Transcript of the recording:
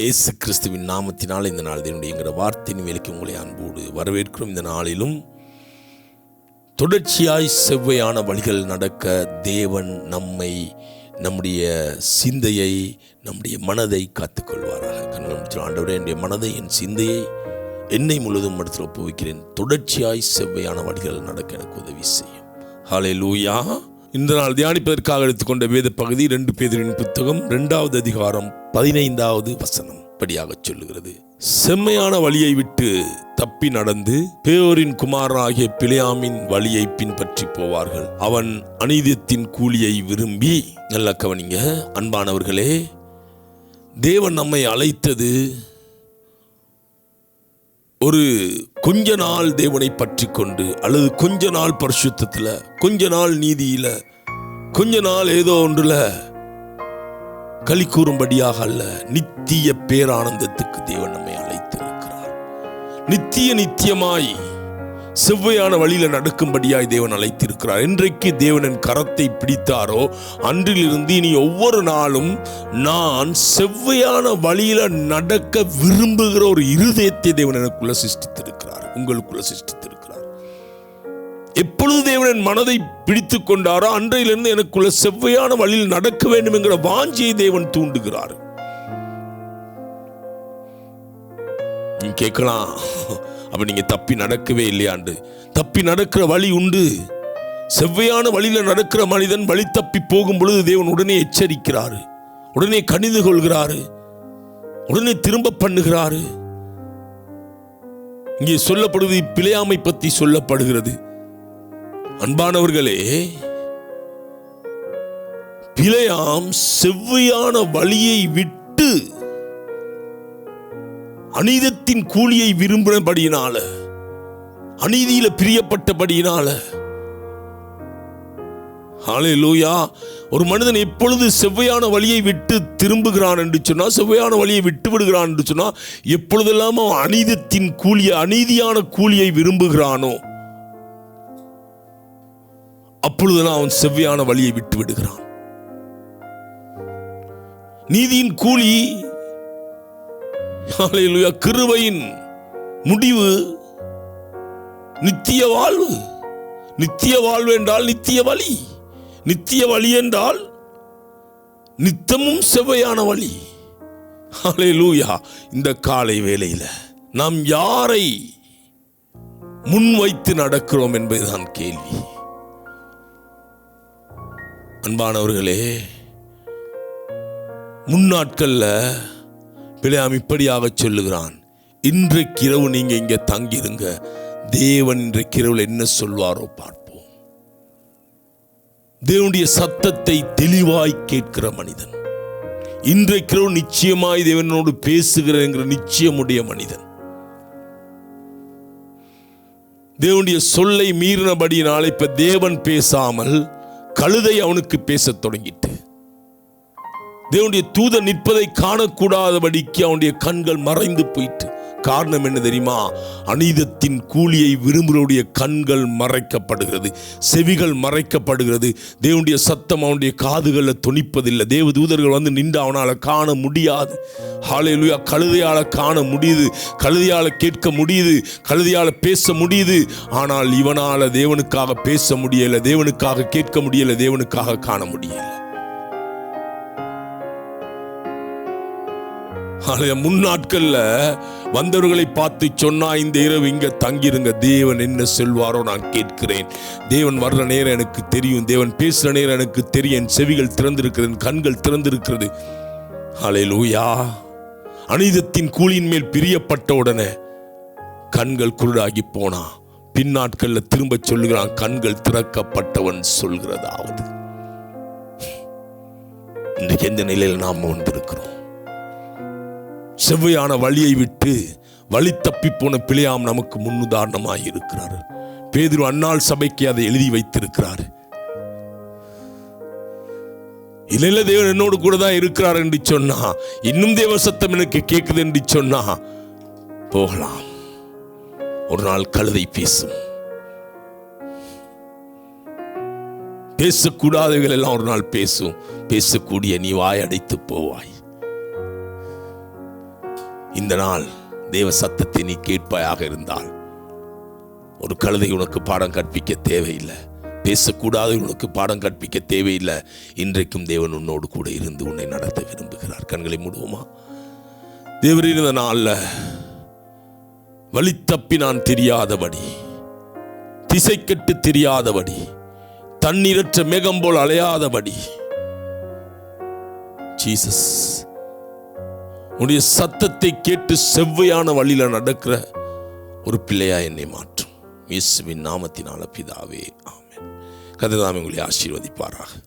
இயேசு கிறிஸ்துவின் நாமத்தினால் இந்த நாள் தேவனுடைய என்கிற வார்த்தையின் வேலைக்கு உங்களை அன்போடு வரவேற்கிறோம். இந்த நாளிலும் தொடர்ச்சியாய் செவ்வையான வழிகள் நடக்க தேவன் நம்மை நம்முடைய சிந்தையை நம்முடைய மனதை காத்துக்கொள்வாராக. கண்கள் ஆண்டவரே என்னுடைய மனதை என் சிந்தையை என்னை முழுவதும் மடத்தில் ஒப்புவிக்கிறேன். தொடர்ச்சியாய் செவ்வையான வழிகள் நடக்க எனக்கு உதவி செய்யும். ஹாலே லூயா இந்த நாள் தியானிப்பதற்காக எடுத்துக்கொண்ட வேத பகுதி ரெண்டு பேதரின் புத்தகம் ரெண்டாவது அதிகாரம் பதினைந்தாவது வசனம் படியாக சொல்லுகிறது. செம்மையான வழியை விட்டு தப்பி நடந்து பேயோரின் குமாரனாகிய பிழையாமின் வழியை பின்பற்றி போவார்கள். அவன் அநீதியத்தின் கூலியை விரும்பி நல்ல கவனிங்க. அன்பானவர்களே தேவன் நம்மை அழைத்தது ஒரு கொஞ்ச நாள் தேவனை பற்றி கொண்டு அல்லது கொஞ்ச நாள் பரிசுத்தத்தில் கொஞ்ச நாள் நீதியில கொஞ்ச நாள் ஏதோ ஒன்றுல களி கூறும்படியாக அல்ல நித்திய பேரானந்தத்துக்கு தேவன் நம்மை அழைத்திருக்கிறார். நித்திய நித்தியமாய் செவ்வையான வழியில் நடக்கும்படியாய் தேவன் அழைத்திருக்கிறார். இன்றைக்கு தேவனின் கரத்தை பிடித்தாரோ அன்றிலிருந்து இனி ஒவ்வொரு நாளும் நான் செவ்வையான வழியில் நடக்க விரும்புகிற ஒரு இருதயத்தை தேவன் எனக்குள்ள சிருஷ்டித்திருக்கிறார். உங்களுக்குள்ள சிருஷ்டித்திருக்கிறார். எப்பொழுது தேவன் மனதை பிடித்து கொண்டாரோ அன்றையிலிருந்து எனக்குள்ள செவ்வையான வழியில் நடக்க வேண்டும் என்கிற வாஞ்சியை தேவன் தூண்டுகிறார். நீ கேட்கலாம் அப்ப நீங்க தப்பி நடக்கவே இல்லையாண்டு தப்பி நடக்கிற வழி உண்டு. செவ்வையான வழியில் நடக்கிற மனிதன் வழி தப்பி போகும் பொழுது தேவன் உடனே எச்சரிக்கிறாரு. உடனே கணிந்து கொள்கிறாரு. உடனே திரும்ப பண்ணுகிறாரு. இங்கே சொல்லப்படுவது பிழையாமை பற்றி சொல்லப்படுகிறது. அன்பானவர்களே பிழையாம் செவ்வையான வழியை விட்டு அநீதத்தின் கூலியை விரும்பினபடியினால அநீதியில பிரியப்பட்டபடியினால லூயா ஒரு மனிதன் எப்பொழுது செவ்வையான வழியை விட்டு திரும்புகிறான் என்று சொன்னால் செவ்வையான வழியை விட்டு விடுகிறான் என்று சொன்னால் எப்பொழுதெல்லாம் அவன் அநீதத்தின் கூலியை அநீதியான கூலியை விரும்புகிறானோ அப்பொழுதுதான் அவன் செவ்வையான வழியை விட்டு விடுகிறான். நீதியின் கூலி கிருவையின் முடிவு நித்திய வாழ்வு. நித்திய வாழ்வு என்றால் நித்திய வழி. நித்திய வழி என்றால் நித்தமும் செவ்வையான வழி. லூயா இந்த காலை வேலையில் நாம் யாரை முன்வைத்து நடக்கிறோம் என்பதுதான் கேள்வி. அன்பானவர்களே முன்னாட்களில் பிழையாம் இப்படியாக சொல்லுகிறான் இன்றைக்கு இரவு நீங்க இங்க தங்கிருங்க தேவன் இன்றைக்கு இரவில் என்ன சொல்வாரோ பார்ப்போம். தேவனுடைய சத்தத்தை தெளிவாய் கேட்கிற மனிதன். இன்றைக்கு இரவு நிச்சயமாய் தேவனோடு பேசுகிறேங்கிற நிச்சயமுடைய மனிதன். தேவனுடைய சொல்லை மீறினபடியினால் இப்ப தேவன் பேசாமல் கழுதை அவனுக்கு பேசத் தொடங்கிட்டு. தேவனுடைய தூதன் நிற்பதை காணக்கூடாதபடிக்கு அவனுடைய கண்கள் மறைந்து போயிட்டு. காரணம் என்ன தெரியுமா? அநீதத்தின் கூலியை விரும்புகிறவுடைய கண்கள் மறைக்கப்படுகிறது செவிகள் மறைக்கப்படுகிறது. தேவனுடைய சத்தம் அவனுடைய காதுகளில் துணிப்பதில்லை தேவ தூதர்கள் வந்து நின்று அவனால் காண முடியாது. ஹாலையிலுயா கழுதையால் காண முடியுது. கழுதையால் கேட்க முடியுது. கழுதையால் பேச முடியுது. ஆனால் இவனால் தேவனுக்காக பேச முடியலை. தேவனுக்காக கேட்க முடியலை. தேவனுக்காக காண முடியலை. ஆலய முன்னாட்கள்ல வந்தவர்களை பார்த்து சொன்னா இந்த இரவு இங்க தங்கிருங்க தேவன் என்ன செல்வாரோ நான் கேட்கிறேன். தேவன் வர்ற நேரம் எனக்கு தெரியும் தேவன் பேசுற நேரம் எனக்கு தெரியும். என் செவிகள் திறந்திருக்கிறது கண்கள் திறந்திருக்கிறது. அலை லூயா அநீதத்தின் கூலியின் மேல் பிரியப்பட்ட உடனே கண்கள் குருடாகி போனா. பின்னாட்கள்ல திரும்ப சொல்லுகிறான் கண்கள் திறக்கப்பட்டவன் சொல்கிறதாவது. இன்றைக்கு எந்த நிலையில் நாம் வந்திருக்கிறோம்? செவ்வையான வழியை விட்டு வழி தப்பி போன பிழையாம் நமக்கு முன்னுதாரணமாக இருக்கிறார். பேதிரு அன்னாள் சபைக்கு அதை எழுதி வைத்திருக்கிறார். இல்ல தேவன் என்னோடு கூட தான் இருக்கிறார் என்று சொன்னா இன்னும் தேவ சத்தம் எனக்கு கேட்குது என்று சொன்னா போகலாம். ஒரு நாள் கழுதை பேசும். பேசக்கூடாதவைகள் எல்லாம் ஒரு நாள் பேசும். பேசக்கூடிய நீ வாய் அடைத்து போவாய். இந்த நாள் தேவ சத்தத்தை நீ கேட்பாயாக இருந்தால். ஒரு கழுதை உனக்கு பாடம் கற்பிக்க தேவையில்லை. பேசக்கூடாது உனக்கு பாடம் கற்பிக்க தேவையில்லை. இன்றைக்கும் தேவன் உன்னோடு கூட இருந்து உன்னை நடத்த விரும்புகிறார். கண்களை மூடுவோமா? தேவர் இருந்த நாளில் வழி தப்பி நான் தெரியாதபடி திசை கெட்டு தெரியாதபடி தண்ணீரற்ற மேகம் போல் அலையாதபடி ஜீசஸ் உன்னுடைய சத்தத்தை கேட்டு செவ்வையான வழியில் நடக்கிற ஒரு பிள்ளையா என்னை மாற்றும் இயேசுவின் நாமத்தினால பிதாவே ஆமே கதிர்தாமே உங்களை ஆசீர்வதிப்பாராக.